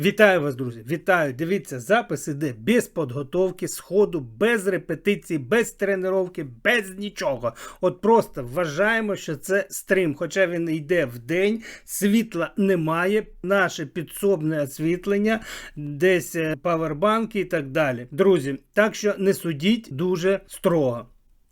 Вітаю вас, друзі! Вітаю! Дивіться, запис іде без підготовки, сходу, без репетицій, без тренування, без нічого. От просто вважаємо, що це стрім. Хоча він йде в день, світла немає, наше підсобне освітлення, десь е, павербанки і так далі. Друзі, так що не судіть дуже строго.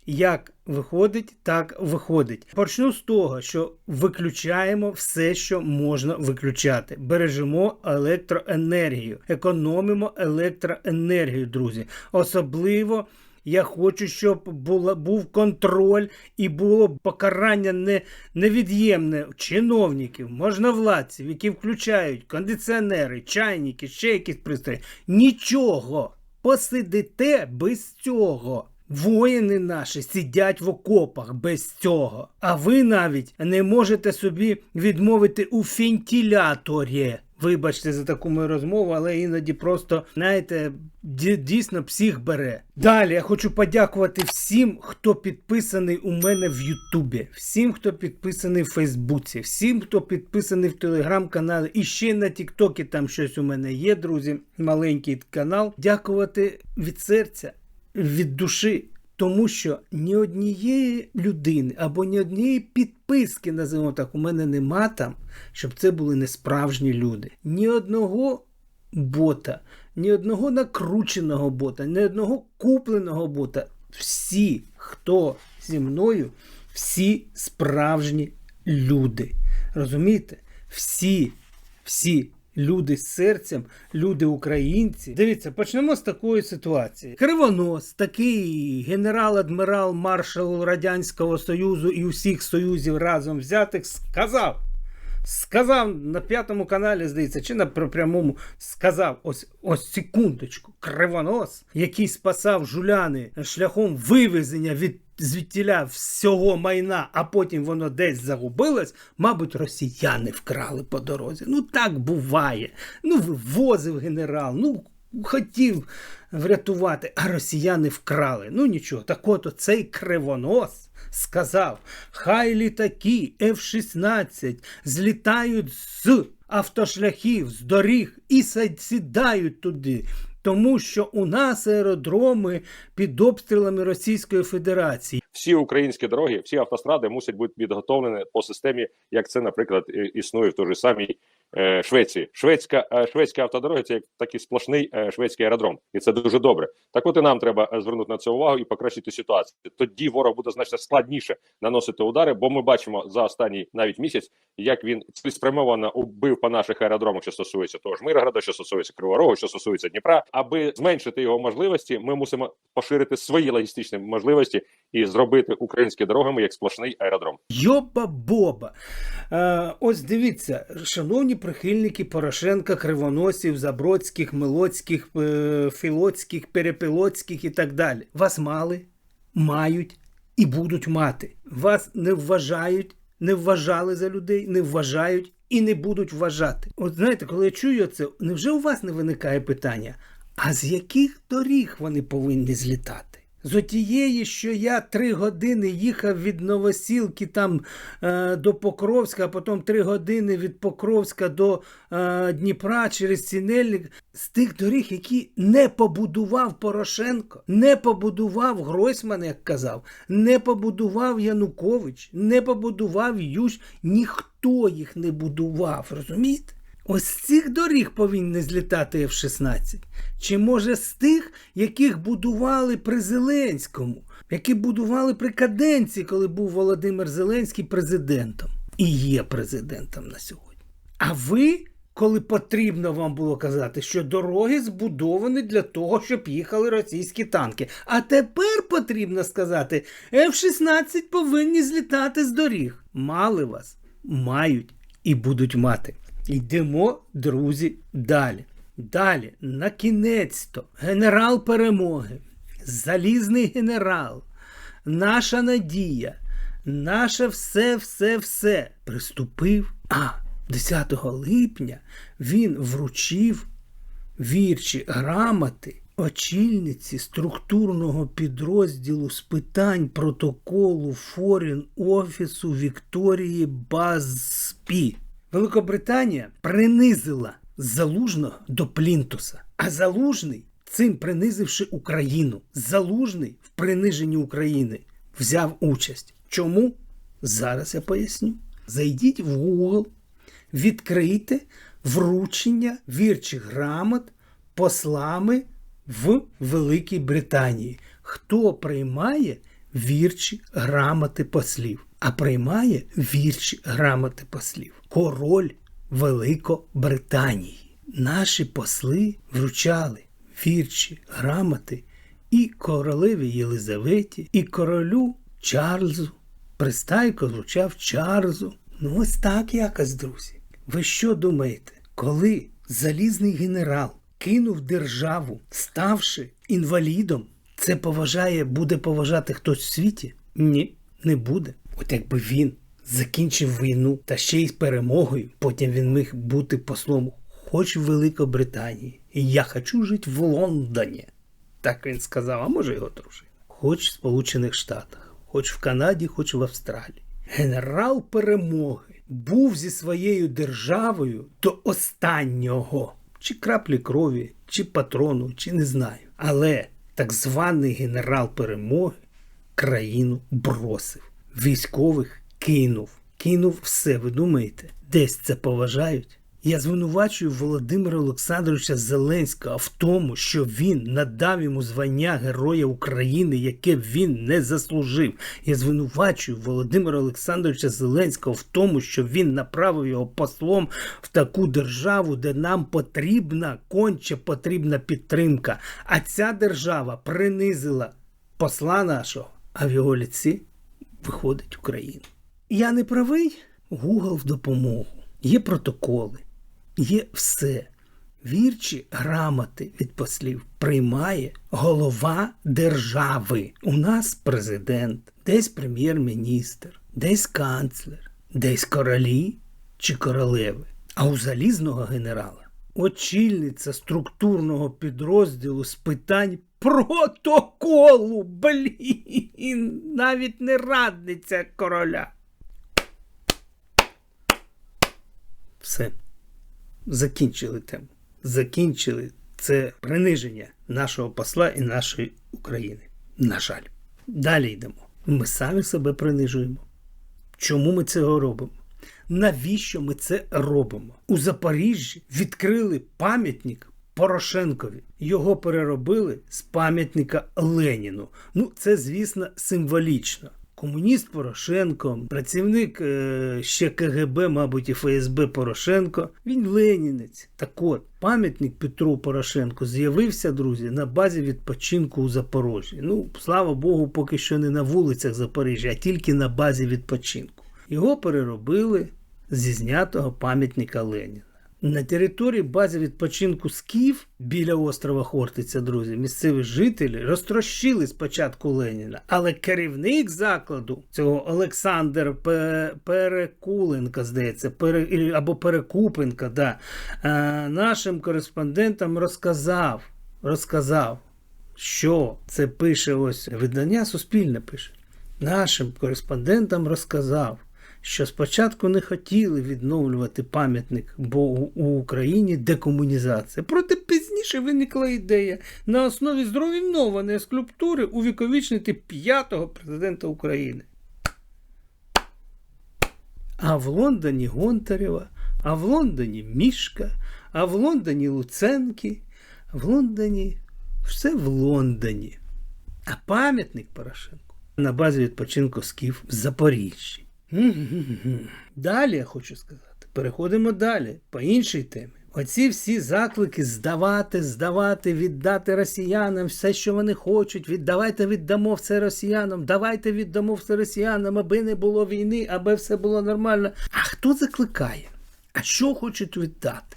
Як виходить, так виходить. Почну з того, що виключаємо все, що можна виключати. Бережемо електроенергію, економимо електроенергію, друзі. Особливо. Я хочу, щоб була, був контроль і було покарання не, невід'ємне чиновників, можновладців, які включають кондиціонери, чайники, ще якісь пристрої. Нічого. Посидите без цього. Воїни наші сидять в окопах без цього. А ви навіть не можете собі відмовити у вентиляторі. Вибачте за таку мою розмову, але іноді просто, знаєте, дійсно псих бере. Далі я хочу подякувати всім, хто підписаний у мене в Ютубі, всім, хто підписаний в Фейсбуці, всім, хто підписаний в телеграм-каналі і ще на Тіктокі там щось у мене є, друзі. Маленький канал. Дякувати від серця від душі, тому що ні однієї людини або ні однієї підписки, називаємо так, у мене нема там, щоб це були несправжні люди. Ні одного бота, ні одного накрученого бота, ні одного купленого бота. Всі, хто зі мною, всі справжні люди. Розумієте? Всі, всі люди з серцем, люди українці. Дивіться, почнемо з такої ситуації. Кривонос, такий генерал-адмірал, маршал Радянського Союзу і усіх союзів разом взятих, сказав. Сказав на п'ятому каналі, здається, чи на пр- прямому сказав ось ось секундочку, кривонос, який спасав жуляни шляхом вивезення від звідтіля всього майна, а потім воно десь загубилось, мабуть, росіяни вкрали по дорозі. Ну так буває. Ну, вивозив генерал, ну хотів врятувати, а росіяни вкрали. Ну нічого, так от цей кривонос сказав: хай літаки F-16 злітають з автошляхів, з доріг і сідають туди. Тому що у нас аеродроми під обстрілами Російської Федерації. всі українські дороги, всі автостради мусять бути підготовлені по системі, як це, наприклад, існує в той же самій Швеції. Шведська е, шведські автодороги це як такий сплошний е, шведський аеродром, і це дуже добре. Так, от і нам треба е, звернути на це увагу і покращити ситуацію. Тоді ворог буде значно складніше наносити удари, бо ми бачимо за останній навіть місяць, як він цілеспрямовано убив по наших аеродромах, що стосується того ж Миргорода, що стосується Кривого Рогу, що стосується Дніпра. Аби зменшити його можливості, ми мусимо поширити свої логістичні можливості і зробити українські дорогами як сплошний аеродром. Йоба Боба. Е, ось дивіться, шановні прихильники Порошенка, Кривоносів, Забродських, Милоцьких, е, Філоцьких, Перепілоцьких і так далі. Вас мали, мають і будуть мати. Вас не вважають, не вважали за людей, не вважають і не будуть вважати. От знаєте, коли я чую це, невже у вас не виникає питання? А з яких доріг вони повинні злітати? З отієї, що я три години їхав від Новосілки там е, до Покровська, а потім три години від Покровська до е, Дніпра через Сінельник, з тих доріг, які не побудував Порошенко, не побудував Гройсман, як казав, не побудував Янукович, не побудував Ющ, ніхто їх не будував, розумієте? Ось з цих доріг повинні злітати F-16. Чи може з тих, яких будували при Зеленському, які будували при каденції, коли був Володимир Зеленський президентом і є президентом на сьогодні. А ви, коли потрібно вам було казати, що дороги збудовані для того, щоб їхали російські танки. А тепер потрібно сказати, F-16 повинні злітати з доріг. Мали вас, мають і будуть мати. Йдемо, друзі, далі. Далі, на кінець-то, генерал перемоги, залізний генерал, наша надія, наше все, все, все приступив. А 10 липня він вручив вірчі грамоти очільниці структурного підрозділу з питань протоколу Форін Офісу Вікторії Базпі. Великобританія принизила Залужного до Плінтуса. А Залужний, цим принизивши Україну, Залужний в приниженні України взяв участь. Чому? Зараз я поясню. Зайдіть в Google, відкрийте вручення вірчих грамот послами в Великій Британії. Хто приймає вірчі грамоти послів? А приймає вірчі грамоти послів. Король Великобританії. Наші посли вручали вірчі грамоти і королеві Єлизаветі, і королю Чарльзу. Пристайко вручав Чарльзу. Ну, ось так якось, друзі. Ви що думаєте, коли залізний генерал кинув державу, ставши інвалідом, це поважає, буде поважати хтось в світі? Ні, не буде. От якби він закінчив війну та ще й з перемогою, потім він міг бути послом хоч в Великобританії. І я хочу жити в Лондоні. Так він сказав, а може його дружина. Хоч в Сполучених Штатах, хоч в Канаді, хоч в Австралії. Генерал перемоги був зі своєю державою до останнього, чи краплі крові, чи патрону, чи не знаю. Але так званий генерал перемоги країну бросив, військових кинув, кинув все. Ви думаєте, десь це поважають? Я звинувачую Володимира Олександровича Зеленського в тому, що він надав йому звання Героя України, яке він не заслужив. Я звинувачую Володимира Олександровича Зеленського в тому, що він направив його послом в таку державу, де нам потрібна, конче потрібна підтримка. А ця держава принизила посла нашого, а в його ліці виходить Україна. Я не правий? Google в допомогу. Є протоколи, є все. Вірчі грамоти від послів приймає голова держави. У нас президент, десь прем'єр-міністр, десь канцлер, десь королі чи королеви. А у залізного генерала очільниця структурного підрозділу з питань протоколу. Блін, навіть не радниця короля. Все. Закінчили тему. Закінчили це приниження нашого посла і нашої України. На жаль. Далі йдемо. Ми самі себе принижуємо. Чому ми цього робимо? Навіщо ми це робимо? У Запоріжжі відкрили пам'ятник Порошенкові. Його переробили з пам'ятника Леніну. Ну, це, звісно, символічно. Комуніст Порошенко, працівник е, ще КГБ, мабуть, і ФСБ Порошенко. Він ленінець. Так от, пам'ятник Петру Порошенко з'явився, друзі, на базі відпочинку у Запоріжжі. Ну, слава Богу, поки що не на вулицях Запоріжжя, а тільки на базі відпочинку. Його переробили зі знятого пам'ятника Леніна. На території бази відпочинку Скіф біля острова Хортиця, друзі, місцеві жителі розтрощили спочатку Леніна, але керівник закладу цього Олександр Пе- Перекуленка, здається, або Перекупенка, да, е, нашим кореспондентам розказав, розказав, що це пише ось видання Суспільне пише. Нашим кореспондентам розказав, що спочатку не хотіли відновлювати пам'ятник, бо у Україні декомунізація. Проте пізніше виникла ідея на основі зруйнованої скульптури увіковічнити п'ятого президента України. А в Лондоні Гонтарєва, а в Лондоні Мішка, а в Лондоні Луценки, а в Лондоні все в Лондоні. А пам'ятник Порошенку на базі відпочинку Скіф в Запоріжжі. Далі я хочу сказати. Переходимо далі по іншій темі. Оці всі заклики здавати, здавати, віддати росіянам все, що вони хочуть. Віддавайте, віддамо все росіянам. Давайте віддамо все росіянам, аби не було війни, аби все було нормально. А хто закликає? А що хочуть віддати?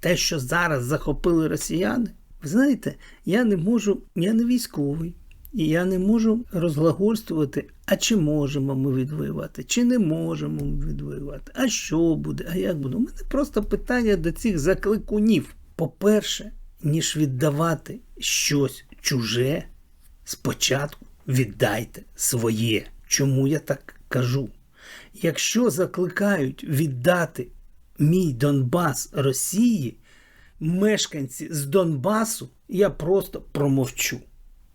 Те, що зараз захопили росіяни? Ви знаєте, я не можу, я не військовий. І я не можу розглагольствувати, а чи можемо ми відвоювати, чи не можемо ми відвоювати, а що буде, а як буде. У мене просто питання до цих закликунів. По-перше, ніж віддавати щось чуже, спочатку віддайте своє. Чому я так кажу? Якщо закликають віддати мій Донбас Росії, мешканці з Донбасу, я просто промовчу.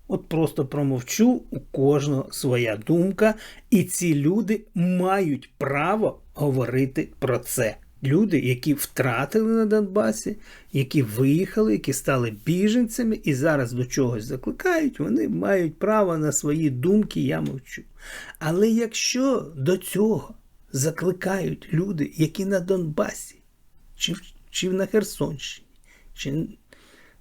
От просто промовчу, у кожного своя думка, і ці люди мають право говорити про це. Люди, які втратили на Донбасі, які виїхали, які стали біженцями і зараз до чогось закликають, вони мають право на свої думки, я мовчу. Але якщо до цього закликають люди, які на Донбасі, чи, чи на Херсонщині, чи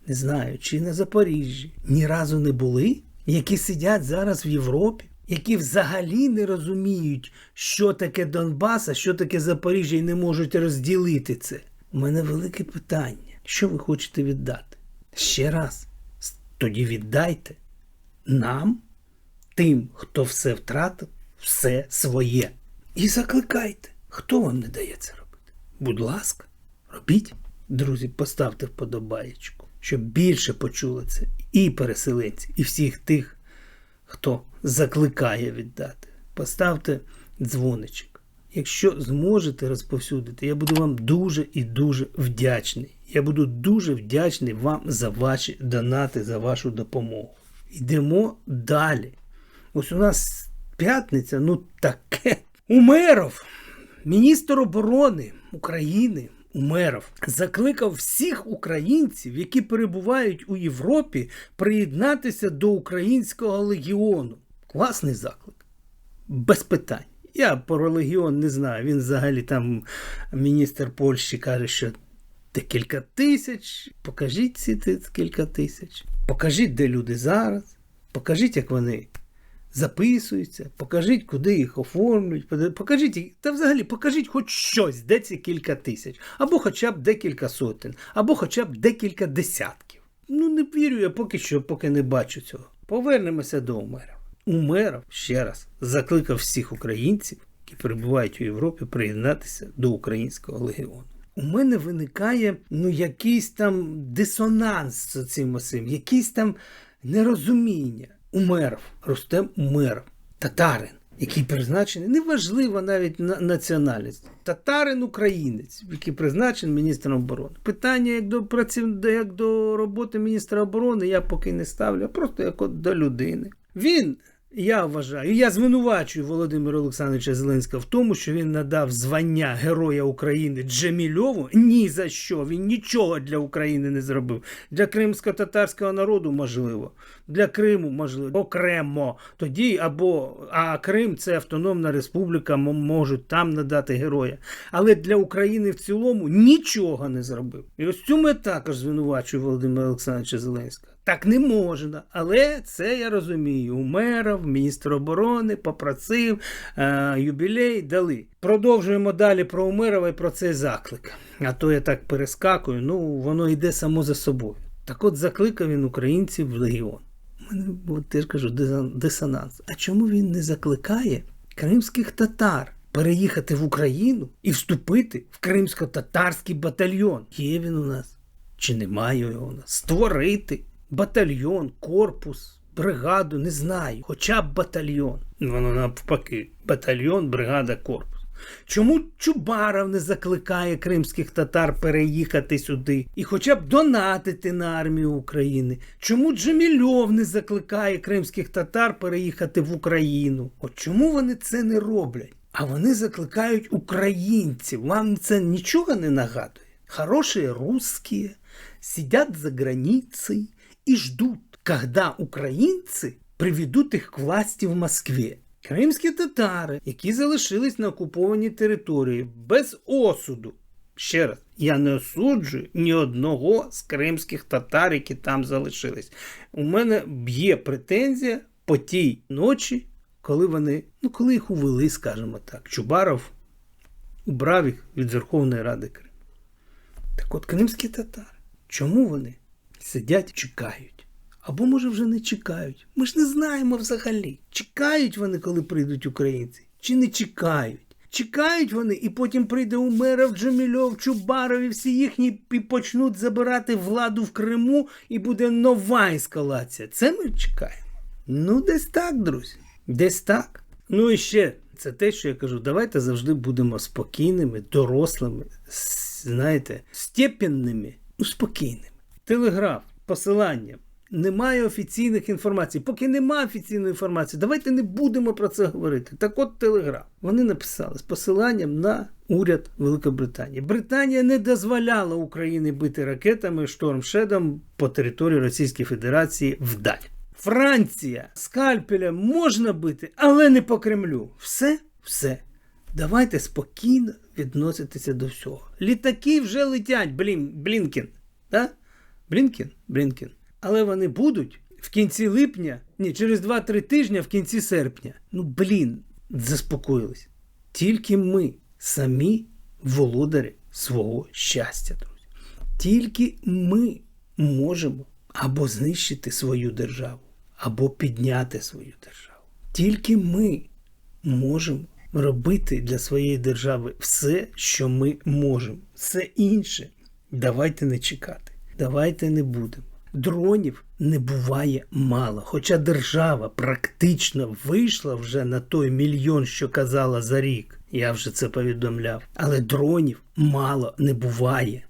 не знаю, чи на Запоріжжі ні разу не були, які сидять зараз в Європі, які взагалі не розуміють, що таке Донбас, а що таке Запоріжжя, і не можуть розділити це. У мене велике питання. Що ви хочете віддати? Ще раз, тоді віддайте нам, тим, хто все втратив, все своє. І закликайте. Хто вам не дає це робити? Будь ласка, робіть. Друзі, поставте вподобаєчку, щоб більше почули це і переселенці, і всіх тих, хто закликає віддати. Поставте дзвоничок. Якщо зможете розповсюдити, я буду вам дуже і дуже вдячний. Я буду дуже вдячний вам за ваші донати, за вашу допомогу. Йдемо далі. Ось у нас п'ятниця, ну таке. Умеров, міністр оборони України Умеров, закликав всіх українців, які перебувають у Європі, приєднатися до українського легіону. Класний заклик. Без питань. Я про легіон не знаю. Він взагалі там міністр Польщі каже, що декілька тисяч. Покажіть ці кілька тисяч. Покажіть, де люди зараз. Покажіть, як вони записуються. Покажіть, куди їх оформлюють. Покажіть, їх- та взагалі покажіть хоч щось, де ці кілька тисяч. Або хоча б декілька сотень, або хоча б декілька десятків. Ну, не вірю я поки що, поки не бачу цього. Повернемося до Умерова. Умеров ще раз закликав всіх українців, які перебувають у Європі, приєднатися до українського легіону. У мене виникає ну, якийсь там дисонанс з цим усім, якийсь там нерозуміння. Умеров, Рустем Умеров, татарин, який призначений, неважливо навіть на національність. Татарин українець, який призначений міністром оборони. Питання як до праців... як до роботи міністра оборони я поки не ставлю, а просто як от до людини. Він, я вважаю, я звинувачую Володимира Олександровича Зеленського в тому, що він надав звання Героя України Джемільову ні за що. Він нічого для України не зробив. Для кримсько-татарського народу можливо, для Криму можливо, окремо. Тоді або а Крим це автономна республіка, можуть там надати героя. Але для України в цілому нічого не зробив. І ось цьому я також звинувачую Володимира Олександровича Зеленського. Так не можна, але це я розумію. Умеров, міністр оборони попросив е, юбілей, дали. Продовжуємо далі про Умерова і про цей заклик. А то я так перескакую, ну воно йде само за собою. Так от закликав він українців в легіон. Мене теж кажу дисонанс. А чому він не закликає кримських татар переїхати в Україну і вступити в кримсько-татарський батальйон? Є він у нас чи немає його у нас? Створити батальйон, корпус, бригаду, не знаю. Хоча б батальйон. Воно навпаки. Батальйон, бригада, корпус. Чому Чубаров не закликає кримських татар переїхати сюди і хоча б донатити на армію України? Чому Джемільов не закликає кримських татар переїхати в Україну? От чому вони це не роблять? А вони закликають українців. Вам це нічого не нагадує? Хорошие русские сидят за границей и ждут, когда українці приведуть їх к власті в Москві. Кримські татари, які залишились на окупованій території без осуду. Ще раз, я не осуджую ні одного з кримських татар, які там залишились. У мене є претензія по тій ночі, коли вони, ну коли їх увели, скажімо так. Чубаров убрав їх від Верховної Ради Криму. Так от кримські татари, чому вони сидять, чекають? Або, може, вже не чекають. Ми ж не знаємо взагалі. Чекають вони, коли прийдуть українці, чи не чекають. Чекають вони, і потім прийде Умеров, Джемільов, Чубаров і всі їхні і почнуть забирати владу в Криму, і буде нова ескалація. Це ми чекаємо. Ну, десь так, друзі. Десь так. Ну і ще це те, що я кажу, давайте завжди будемо спокійними, дорослими, знаєте, степенними ну, спокійними. Телеграф, посилання. Немає офіційних інформацій. Поки немає офіційної інформації, давайте не будемо про це говорити. Так от телеграф. Вони написали з посиланням на уряд Великобританії. Британія не дозволяла Україні бити ракетами штормшедом по території Російської Федерації вдаль. Франція скальпелем можна бити, але не по Кремлю. Все, все. Давайте спокійно відноситися до всього. Літаки вже летять, блін, Блінкен. Да? Блінкен? Блінкен. Але вони будуть в кінці липня, ні, через 2-3 тижні, в кінці серпня. Ну, блін, заспокоїлись. Тільки ми самі володарі свого щастя, друзі. Тільки ми можемо або знищити свою державу, або підняти свою державу. Тільки ми можемо робити для своєї держави все, що ми можемо. Все інше давайте не чекати. Давайте не будемо. Дронів не буває мало. Хоча держава практично вийшла вже на той мільйон, що казала за рік. Я вже це повідомляв. Але дронів мало не буває.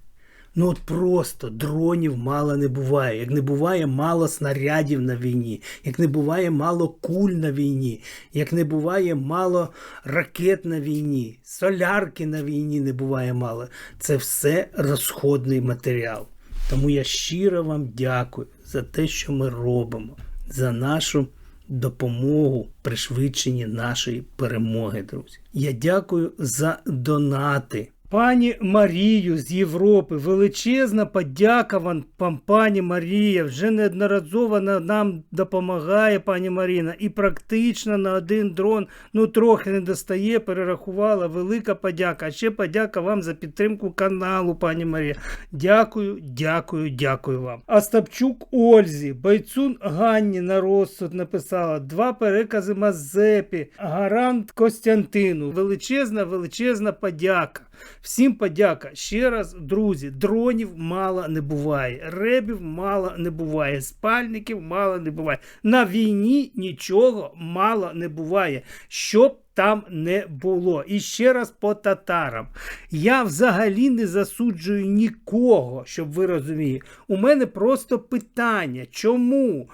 Ну от просто дронів мало не буває. Як не буває мало снарядів на війні, як не буває мало куль на війні, як не буває мало ракет на війні, солярки на війні не буває мало. Це все розходний матеріал. Тому я щиро вам дякую за те, що ми робимо, за нашу допомогу пришвидшенні нашої перемоги, друзі. Я дякую за донати. Пані Марію з Європи, величезна подяка вам, пані Марія. Вже неодноразово нам допомагає пані Маріна. І практично на один дрон ну трохи не достає, перерахувала. Велика подяка. А ще подяка вам за підтримку каналу, пані Марія. Дякую, дякую, дякую вам. Остапчук Ользі, Бойцун Ганні на розсуд написала. Два перекази Мазепі, Гарант Костянтину. Величезна, величезна подяка. Всім подяка. Ще раз, друзі, дронів мало не буває, ребів мало не буває, спальників мало не буває. На війні нічого мало не буває. Щоб там не було. І ще раз по татарам. Я взагалі не засуджую нікого, щоб ви розуміли. У мене просто питання, чому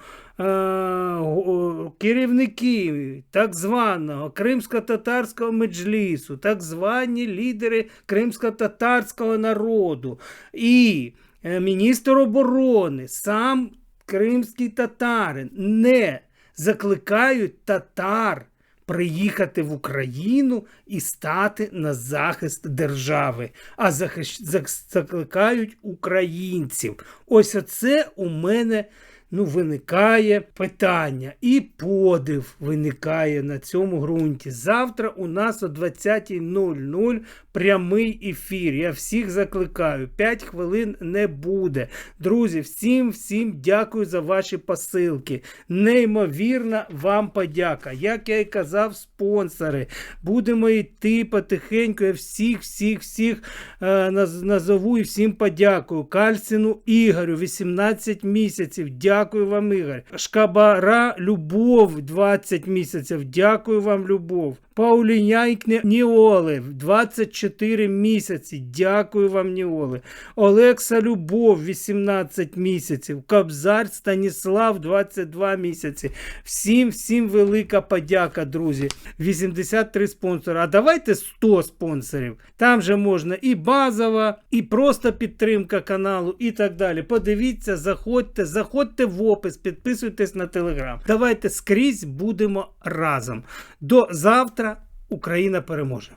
керівники так званого кримсько-татарського меджлісу, так звані лідери кримсько-татарського народу і е, міністр оборони, сам кримський татарин не закликають татар приїхати в Україну і стати на захист держави, а захищ... закликають українців. Ось оце у мене ну, виникає питання, і подив виникає на цьому ґрунті. Завтра у нас о 20.00 прямий ефір. Я всіх закликаю. 5 хвилин не буде. Друзі, всім всім дякую за ваші посилки. Неймовірна вам подяка. Як я і казав, спонсори. Будемо йти потихеньку. Я всіх, всіх, всіх е, назову і всім подякую. Кальцину Ігорю, 18 місяців. Дякую вам, Ігор. Шкабара Любов, 20 місяців. Дякую вам, Любов. Пауліняйкне Ніоли, 24 місяці. Дякую вам, Ніоли. Олекса Любов, 18 місяців. Кобзар Станіслав, 22 місяці. Всім, всім велика подяка, друзі. 83 спонсори. А давайте 100 спонсорів. Там же можна і базова, і просто підтримка каналу, і так далі. Подивіться, заходьте, заходьте в опис, підписуйтесь на телеграм. Давайте скрізь будемо разом. До завтра Україна переможе.